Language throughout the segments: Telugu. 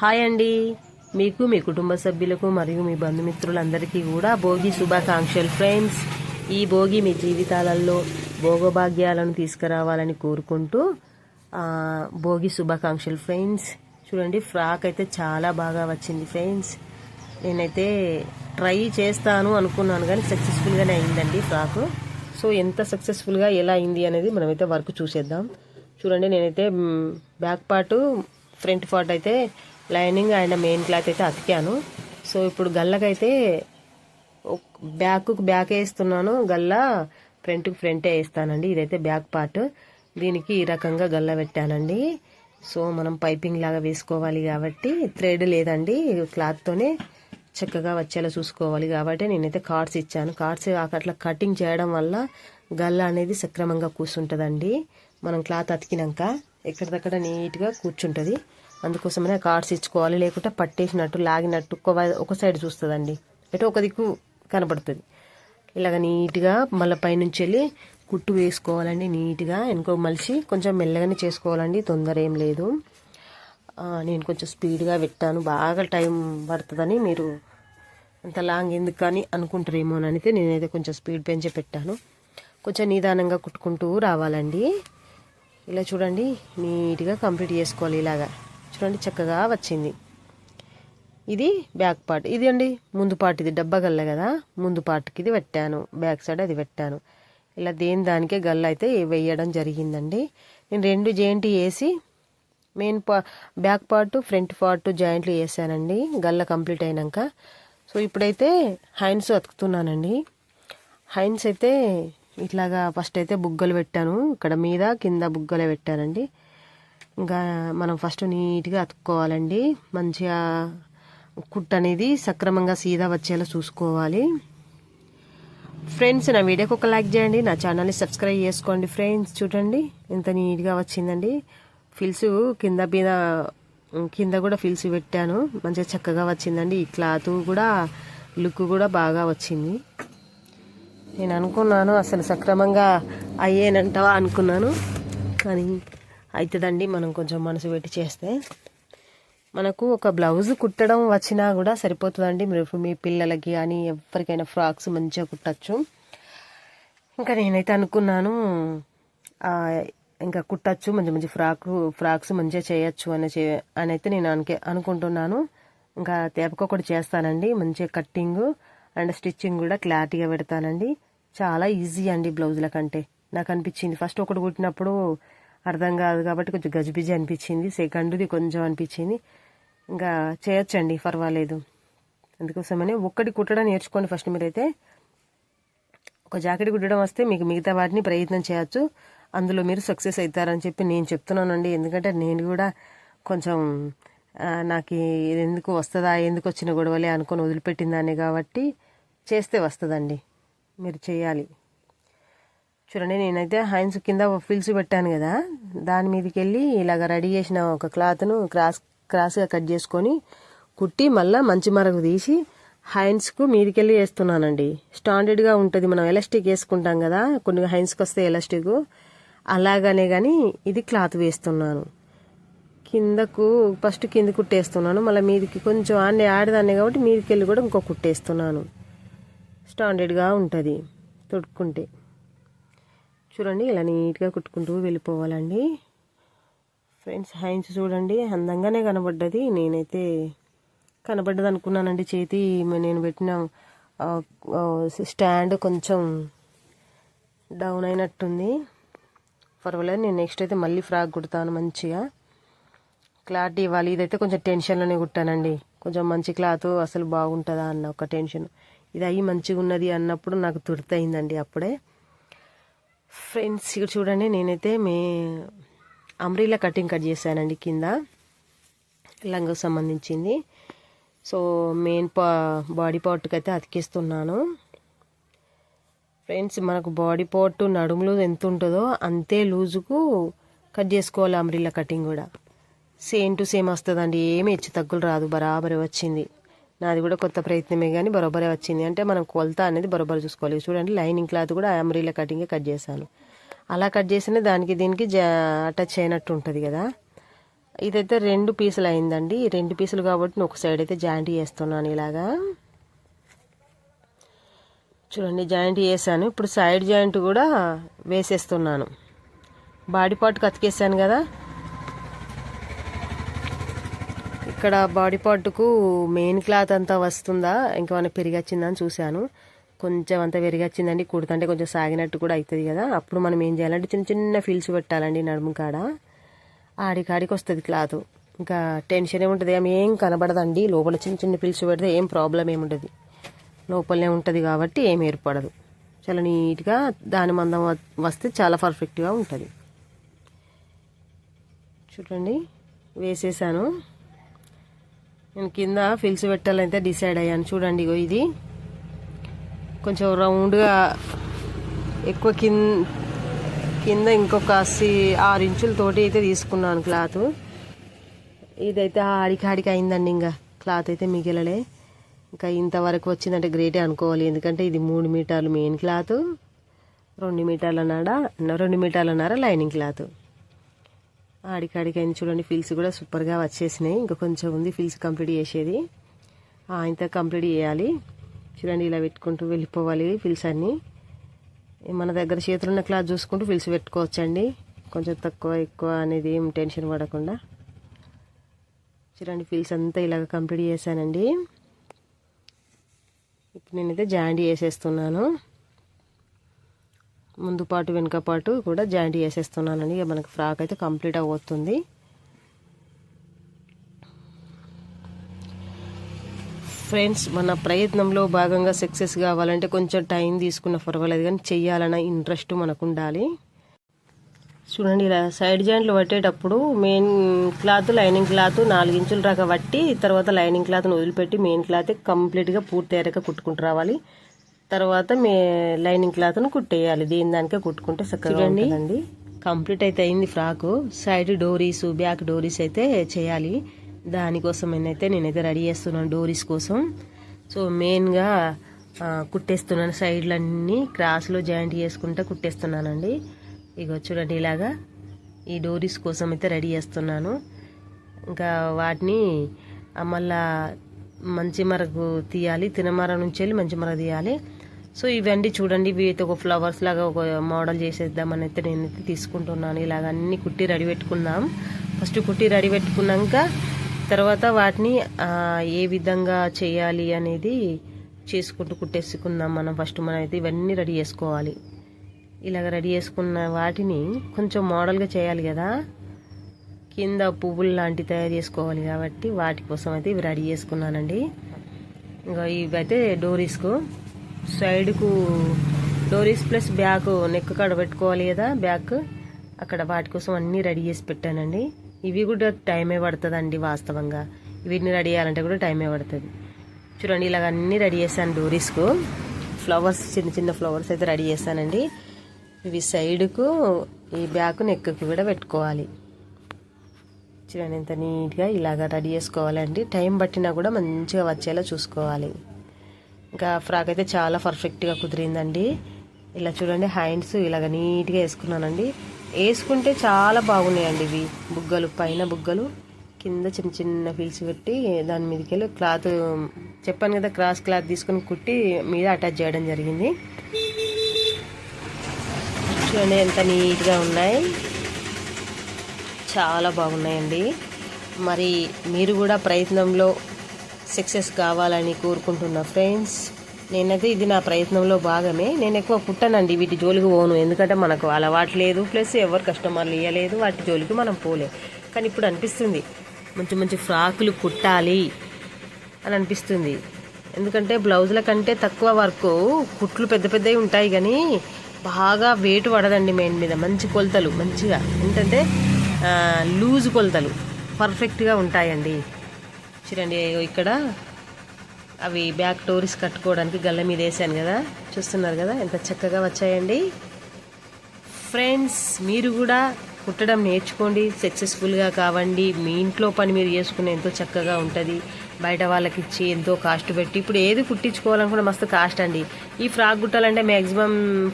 హాయ్ అండి. మీకు మీ కుటుంబ సభ్యులకు మరియు మీ బంధుమిత్రులందరికీ కూడా భోగి శుభాకాంక్షలు. ఫ్రెండ్స్ ఈ భోగి మీ జీవితాలలో భోగభాగ్యాలను తీసుకురావాలని కోరుకుంటూ భోగి శుభాకాంక్షలు. ఫ్రెండ్స్ చూడండి ఫ్రాక్ అయితే చాలా బాగా వచ్చింది. ఫ్రెండ్స్ నేనైతే ట్రై చేస్తాను అనుకున్నాను కానీ సక్సెస్ఫుల్గానే అయిందండి ఫ్రాక్. సో ఎంత సక్సెస్ఫుల్గా ఎలా అయింది అనేది మనమైతే వర్క్ చూసేద్దాం. చూడండి నేనైతే బ్యాక్ పార్ట్ ఫ్రంట్ పార్ట్ అయితే లైనింగ్ అండ్ మెయిన్ క్లాత్ అయితే అతికాను. సో ఇప్పుడు గల్లకైతే ఒక- బ్యాక్కు బ్యాక్ వేస్తున్నాను. గల్లా ఫ్రంట్కి ఫ్రంటే వేస్తానండి. ఇదైతే బ్యాక్ పార్ట్. దీనికి ఈ రకంగా గల్ల పెట్టానండి. సో మనం పైపింగ్ లాగా వేసుకోవాలి కాబట్టి థ్రెడ్ లేదండి. క్లాత్తోనే చక్కగా వచ్చేలా చూసుకోవాలి కాబట్టి నేనైతే కార్డ్స్ ఇచ్చాను. కార్డ్స్ అట్లా కటింగ్ చేయడం వల్ల గల్ల అనేది సక్రమంగా కూర్చుంటుందండి మనం క్లాత్ అతికినాక ఎక్కడిదక్కడ నీట్గా కూర్చుంటుంది. అందుకోసమనే కార్డ్స్ ఇచ్చుకోవాలి. లేకుంటే పట్టేసినట్టు లాగినట్టు ఒక సైడ్ చూస్తుందండి. ఎటో ఒక దిక్కు కనపడుతుంది. ఇలాగ నీట్గా మళ్ళీ పైనుంచి వెళ్ళి కుట్టు వేసుకోవాలండి నీట్గా. వెనుకో మలిసి కొంచెం మెల్లగానే చేసుకోవాలండి. తొందర ఏం లేదు. నేను కొంచెం స్పీడ్గా పెట్టాను. బాగా టైం పడుతుందని మీరు అంత లాంగ్ ఎందుకు కానీ అనుకుంటారేమో అని అయితే నేనైతే కొంచెం స్పీడ్ పెంచే పెట్టాను. కొంచెం నిదానంగా కుట్టుకుంటూ రావాలండి. ఇలా చూడండి నీట్గా కంప్లీట్ చేసుకోవాలి ఇలాగా. చూడండి చక్కగా వచ్చింది. ఇది బ్యాక్ పార్ట్. ఇది అండి ముందు పార్ట్ ఇది. డబ్బా గల్ల కదా? ముందు పార్ట్కి ఇది పెట్టాను. బ్యాక్ సైడ్ అది పెట్టాను. ఇలా దేని దానికే గల్ల అయితే వేయడం జరిగిందండి. నేను రెండు జాయింట్ వేసి మెయిన్ పా బ్యాక్ పార్ట్ ఫ్రంట్ పార్ట్ జాయింట్లు వేసానండి. గల్ల కంప్లీట్ అయినాక. సో ఇప్పుడైతే హైన్స్ అతుకుతున్నానండి. హైన్స్ అయితే ఇట్లాగా ఫస్ట్ అయితే బుగ్గలు పెట్టాను. ఇక్కడ మీద కింద బుగ్గలే పెట్టానండి. ఇంకా మనం ఫస్ట్ నీట్గా అతుక్కోవాలండి. మంచిగా కుట్ అనేది సక్రమంగా సీదా వచ్చేలా చూసుకోవాలి. ఫ్రెండ్స్ నా వీడియోకి ఒక లైక్ చేయండి. నా ఛానల్ని సబ్స్క్రైబ్ చేసుకోండి ఫ్రెండ్స్ చూడండి ఎంత నీట్గా వచ్చిందండి. ఫిల్స్ కింద మీద కింద కూడా ఫిల్స్ పెట్టాను. మంచిగా చక్కగా వచ్చిందండి. ఈ క్లాత్ కూడా లుక్ కూడా బాగా వచ్చింది. నేను అనుకున్నాను అసలు సక్రమంగా అయ్యేనంటావా అనుకున్నాను. కానీ అవుతుందండి మనం కొంచెం మనసు పెట్టి చేస్తే. మనకు ఒక బ్లౌజ్ కుట్టడం వచ్చినా కూడా సరిపోతుందండి. మీరు మీ పిల్లలకి కానీ ఎవరికైనా ఫ్రాక్స్ మంచిగా కుట్టచ్చు. ఇంకా నేనైతే అనుకున్నాను ఇంకా కుట్టచ్చు మంచి మంచి ఫ్రాక్ ఫ్రాక్స్ మంచిగా చేయొచ్చు అని చే అని అయితే నేను అనుకే అనుకుంటున్నాను. ఇంకా తేపకొకటి చేస్తానండి. మంచిగా కట్టింగ్ అండ్ స్టిచ్చింగ్ కూడా క్లారిటీగా పెడతానండి. చాలా ఈజీ అండి బ్లౌజుల కంటే. నాకు అనిపించింది. ఫస్ట్ ఒకటి కుట్టినప్పుడు అర్థం కాదు కాబట్టి కొంచెం గజిబిజి అనిపించింది. సెకండ్ది కొంచెం అనిపించింది. ఇంకా చేయొచ్చండి పర్వాలేదు. అందుకోసమని ఒక్కటి కుట్టడం నేర్చుకోండి ఫస్ట్ మీరైతే. ఒక జాకెట్ కుట్టడం వస్తే మీకు మిగతా వాటిని ప్రయత్నం చేయొచ్చు. అందులో మీరు సక్సెస్ అవుతారని చెప్పి నేను చెప్తున్నానండి. ఎందుకంటే నేను కూడా కొంచెం నాకు ఇది ఎందుకు వస్తుందా ఎందుకు వచ్చిన గొడవలే అనుకొని వదిలిపెట్టిందాన్ని కాబట్టి చేస్తే వస్తుందండి. మీరు చేయాలి. చూడండి నేనైతే హైన్స్ కింద ఫిల్స్ పెట్టాను కదా దాని మీదకి వెళ్ళి ఇలాగ రెడీ చేసిన ఒక క్లాత్ను క్రాస్ క్రాస్గా కట్ చేసుకొని కుట్టి మళ్ళీ మంచి మరకు తీసి హైన్స్కు మీదికెళ్ళి వేస్తున్నానండి. స్టాండర్డ్గా ఉంటుంది మనం ఎలాస్టిక్ వేసుకుంటాం కదా కొన్ని హైన్స్కి వస్తే ఎలాస్టిక్. అలాగనే కానీ ఇది క్లాత్ వేస్తున్నాను. కిందకు ఫస్ట్ కింద కుట్టేస్తున్నాను మళ్ళీ మీదికి కొంచెం ఆడే ఆడదాన్ని కాబట్టి మీదికి వెళ్ళి కూడా ఇంకో కుట్టేస్తున్నాను. స్టాండర్డ్గా ఉంటుంది తొడుక్కుంటే. చూడండి ఇలా నీట్గా కుట్టుకుంటూ వెళ్ళిపోవాలండి. ఫ్రెండ్స్ హైన్స్ చూడండి అందంగానే కనబడ్డది. నేనైతే కనబడ్డది అనుకున్నానండి. చేతి నేను పెట్టిన స్టాండ్ కొంచెం డౌన్ అయినట్టుంది. పర్వాలేదు నేను నెక్స్ట్ అయితే మళ్ళీ ఫ్రాక్ కుడతాను మంచిగా. క్లారిటీ ఇవ్వాలి. ఇదైతే కొంచెం టెన్షన్లోనే కుట్టానండి. కొంచెం మంచి క్లాత్ అసలు బాగుంటుందా అన్న ఒక టెన్షన్. ఇది అయ్యి మంచిగా ఉన్నది అన్నప్పుడు నాకు తుర్తయిందండి అప్పుడే. ఫ్రెండ్స్ ఇక్కడ చూడండి నేనైతే మే అమ్రీలా కటింగ్ కట్ చేశానండి కింద. లంగకు సంబంధించింది. సో మెయిన్ పా బాడీ పార్ట్కి అయితే అతికిస్తున్నాను. ఫ్రెండ్స్ మనకు బాడీ పార్ట్ నడుములు ఎంత ఉంటుందో అంతే లూజుకు కట్ చేసుకోవాలి అమ్రిల్లా కటింగ్ కూడా. సేమ్ టు సేమ్ వస్తుందండి. ఏమి హెచ్చు తగ్గులు రాదు. బరాబరి వచ్చింది. నాది కూడా కొత్త ప్రయత్నమే కానీ బరోబరే వచ్చింది. అంటే మనం కొలత అనేది బరోబర్ చూసుకోవాలి. చూడండి లైనింగ్ క్లాత్ కూడా అమరీల కటింగే కట్ చేశాను. అలా కట్ చేసిన దానికి దీనికి జా అటాచ్ అయినట్టు ఉంటుంది కదా. ఇదైతే రెండు పీసులు అయిందండి. రెండు పీసులు కాబట్టి నేను ఒక సైడ్ అయితే జాయింట్ చేస్తున్నాను ఇలాగా. చూడండి జాయింట్ చేశాను. ఇప్పుడు సైడ్ జాయింట్ కూడా వేసేస్తున్నాను. బాడీ పార్ట్ కతికేసాను కదా. ఇక్కడ బాడీ పార్ట్కు మెయిన్ క్లాత్ అంతా వస్తుందా? ఇంకేమైనా పెరిగచ్చిందా అని చూశాను. కొంచెం అంతా పెరిగొచ్చిందండి. కుడుతుంటే కొంచెం సాగినట్టు కూడా అవుతుంది కదా. అప్పుడు మనం ఏం చేయాలంటే చిన్న చిన్న ఫీల్స్ పెట్టాలండి నడుము కాడ. ఆడికాడికి వస్తుంది క్లాత్. ఇంకా టెన్షన్ ఏముంటుంది? ఏమి ఏం కనబడదండి. లోపల చిన్న చిన్న ఫీల్స్ పెడితే ఏం ప్రాబ్లం ఏముంటుంది లోపలనే ఉంటుంది కాబట్టి ఏం ఏర్పడదు. చాలా నీట్గా దాని మందం వస్తే చాలా పర్ఫెక్ట్గా ఉంటుంది. చూడండి. వేసేసాను. నేను కింద ఫిల్స్ పెట్టాలంటే డిసైడ్ అయ్యాను. చూడండి ఇగో ఇది. కొంచెం రౌండ్గా ఎక్కువ కింద కింద ఇంకొక సి ఆరు ఇంచులతోటి అయితే తీసుకున్నాను క్లాత్. ఇదైతే ఆడికి ఆడికి అయిందండి ఇంకా. క్లాత్ అయితే మిగిలలే. ఇంకా ఇంతవరకు వచ్చిందంటే గ్రేటే అనుకోవాలి. ఎందుకంటే ఇది మూడు మీటర్లు మెయిన్ క్లాత్ రెండు మీటర్లన్నర రెండు మీటర్లన్నర లైనింగ్ క్లాత్. ఆడికాడికి అయిన చూడండి ఫీల్స్ కూడా సూపర్గా వచ్చేసినాయి. ఇంకా కొంచెం ఉంది ఫీల్స్ కంప్లీట్ చేసేది. ఇంత కంప్లీట్ చేయాలి. చూడండి ఇలా పెట్టుకుంటూ వెళ్ళిపోవాలి ఫీల్స్ అన్నీ. మన దగ్గర చేతులు ఉన్న క్లాత్ చూసుకుంటూ ఫీల్స్ పెట్టుకోవచ్చండి. కొంచెం తక్కువ ఎక్కువ అనేది ఏం టెన్షన్ పడకుండా. చూడండి ఫీల్స్ అంతా ఇలాగ కంప్లీట్ చేశానండి. ఇప్పుడు నేనైతే జాయింట్ చేసేస్తున్నాను. ముందు పాటు వెనుక పాటు కూడా జాయింట్ చేసేస్తున్నానండి ఇక మనకి ఫ్రాక్ అయితే కంప్లీట్ అవుతుంది ఫ్రెండ్స్ మన ప్రయత్నంలో భాగంగా సక్సెస్ కావాలంటే కొంచెం టైం తీసుకున్న పర్వాలేదు కానీ చెయ్యాలన్న ఇంట్రెస్ట్ మనకు ఉండాలి చూడండి ఇలా సైడ్ జాయింట్లు పట్టేటప్పుడు మెయిన్ క్లాత్ లైనింగ్ క్లాత్ నాలుగు ఇంచుల దాకా పట్టి తర్వాత లైనింగ్ క్లాత్ని వదిలిపెట్టి మెయిన్ క్లాత్ కంప్లీట్గా పూర్తి అయ్యాక కుట్టుకుంటూ రావాలి. తర్వాత మే లైనింగ్ క్లాత్ను కుట్టేయాలి. దీని దానికే కుట్టుకుంటే చక్కగా ఉంటుందండి. కంప్లీట్ అయితే అయింది ఫ్రాకు. సైడ్ డోరీస్ బ్యాక్ డోరీస్ అయితే చేయాలి. దానికోసం అయితే నేనైతే రెడీ చేస్తున్నాను డోరీస్ కోసం. సో మెయిన్గా కుట్టేస్తున్నాను. సైడ్లన్నీ క్రాస్లో జాయింట్ చేసుకుంటూ కుట్టేస్తున్నానండి. ఇగో చూడండి ఇలాగా ఈ డోరీస్ కోసం అయితే రెడీ చేస్తున్నాను. ఇంకా వాటిని మళ్ళా మంచి మరకు తీయాలి. తినమర నుంచి వెళ్ళి మంచి మర తీయాలి. సో ఇవన్నీ చూడండి ఇవి అయితే ఒక ఫ్లవర్స్ లాగా ఒక మోడల్ చేసేద్దామని అయితే నేనైతే తీసుకుంటున్నాను. ఇలాగ అన్ని కుట్టి రెడీ పెట్టుకుందాం ఫస్ట్ కుట్టి రెడీ పెట్టుకున్నాక తర్వాత వాటిని ఏ విధంగా చేయాలి అనేది చేసుకుంటూ కుట్టేసుకుందాం మనం ఫస్ట్. మనం అయితే ఇవన్నీ రెడీ చేసుకోవాలి. ఇలాగ రెడీ చేసుకున్న వాటిని కొంచెం మోడల్గా చేయాలి కదా. కింద పువ్వులు లాంటివి తయారు చేసుకోవాలి కాబట్టి వాటి కోసం అయితే ఇవి రెడీ చేసుకున్నానండి. ఇంకా ఇవైతే డోరీస్కు సైడ్కు డోరీస్ ప్లస్ బ్యాక్ నెక్ కాడ పెట్టుకోవాలి కదా బ్యాక్ అక్కడ వాటి కోసం అన్నీ రెడీ చేసి పెట్టానండి. ఇవి కూడా టైమే పడుతుందండి వాస్తవంగా. వీటిని రెడీ చేయాలంటే కూడా టైమే పడుతుంది. చూడండి ఇలాగ అన్నీ రెడీ చేశాను డోరీస్కు. ఫ్లవర్స్ చిన్న చిన్న ఫ్లవర్స్ అయితే రెడీ చేశానండి. ఇవి సైడ్కు ఈ బ్యాక్ నెక్కు కూడా పెట్టుకోవాలి. చూడండి ఎంత నీట్గా ఇలాగ రెడీ చేసుకోవాలండి. టైం పట్టినా కూడా మంచిగా వచ్చేలా చూసుకోవాలి. ఇంకా ఫ్రాక్ అయితే చాలా పర్ఫెక్ట్గా కుదిరిందండి. ఇలా చూడండి హ్యాండ్స్ ఇలాగ నీట్గా వేసుకున్నానండి. వేసుకుంటే చాలా బాగున్నాయండి ఇవి. బుగ్గలు పైన బుగ్గలు కింద చిన్న చిన్న పీల్స్ పెట్టి దాని మీదకి వెళ్ళి క్లాత్ చెప్పాను కదా క్రాస్ క్లాత్ తీసుకొని కుట్టి మీద అటాచ్ చేయడం జరిగింది. చూడండి ఎంత నీట్గా ఉన్నాయి. చాలా బాగున్నాయండి. మరి మీరు కూడా ప్రయత్నంలో సక్సెస్ కావాలని కోరుకుంటున్నా ఫ్రెండ్స్ నేనైతే ఇది నా ప్రయత్నంలో భాగమే. నేను ఎక్కువ కుట్టనండి వీటి జోలికి పోను. ఎందుకంటే మనకు అలవాటు లేదు ప్లస్ ఎవరు కస్టమర్లు ఇవ్వలేదు వాటి జోలికి మనం పోలే. కానీ ఇప్పుడు అనిపిస్తుంది మంచి మంచి ఫ్రాకులు కుట్టాలి అని అనిపిస్తుంది. ఎందుకంటే బ్లౌజుల కంటే తక్కువ వర్క్ కుట్లు పెద్ద పెద్దవి ఉంటాయి కానీ బాగా వెయిట్ పడదండి మెయిన్ మీద. మంచి కొలతలు మంచిగా. ఏంటంటే లూజ్ కొలతలు పర్ఫెక్ట్గా ఉంటాయండి. చూడండి ఇక్కడ అవి బ్యాక్ టోరీస్ కట్టుకోవడానికి గల్ల మీద వేసాను కదా. చూస్తున్నారు కదా ఎంత చక్కగా వచ్చాయండి. ఫ్రెండ్స్ మీరు కూడా కుట్టడం నేర్చుకోండి. సక్సెస్ఫుల్గా కావండి. మీ ఇంట్లో పని మీరు చేసుకునే ఎంతో చక్కగా ఉంటుంది. బయట వాళ్ళకి ఇచ్చి ఎంతో కాస్ట్ పెట్టి ఇప్పుడు ఏది కుట్టించుకోవాలనుకున్నా మస్తు కాస్ట్ అండి. ఈ ఫ్రాక్ కుట్టాలంటే మ్యాక్సిమం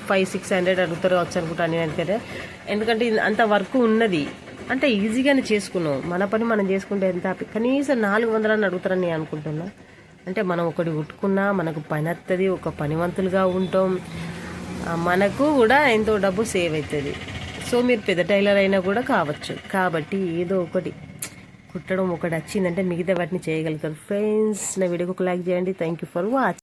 ఫైవ్ సిక్స్ హండ్రెడ్ అడుగుతారు వచ్చు అనుకుంటాను నేను ఎందుకంటే అంత వర్క్ ఉన్నది. అంటే ఈజీగానే చేసుకున్నాం. మన పని మనం చేసుకుంటే ఎంత కనీసం నాలుగు వందలని అడుగుతారని నేను అనుకుంటున్నా. అంటే మనం ఒకటి ఉట్టుకున్నా మనకు పని వస్తుంది ఒక పనివంతులుగా ఉంటాం. మనకు కూడా ఎంతో డబ్బు సేవ్ అవుతుంది సో మీరు పెద్ద టైలర్ అయినా కూడా కావచ్చు. కాబట్టి ఏదో ఒకటి కుట్టడం ఒకటి వచ్చిందంటే మిగతా వాటిని చేయగలుగుతారు. ఫ్రెండ్స్ నా వీడియోకి ఒక లైక్ చేయండి. Thank you for watch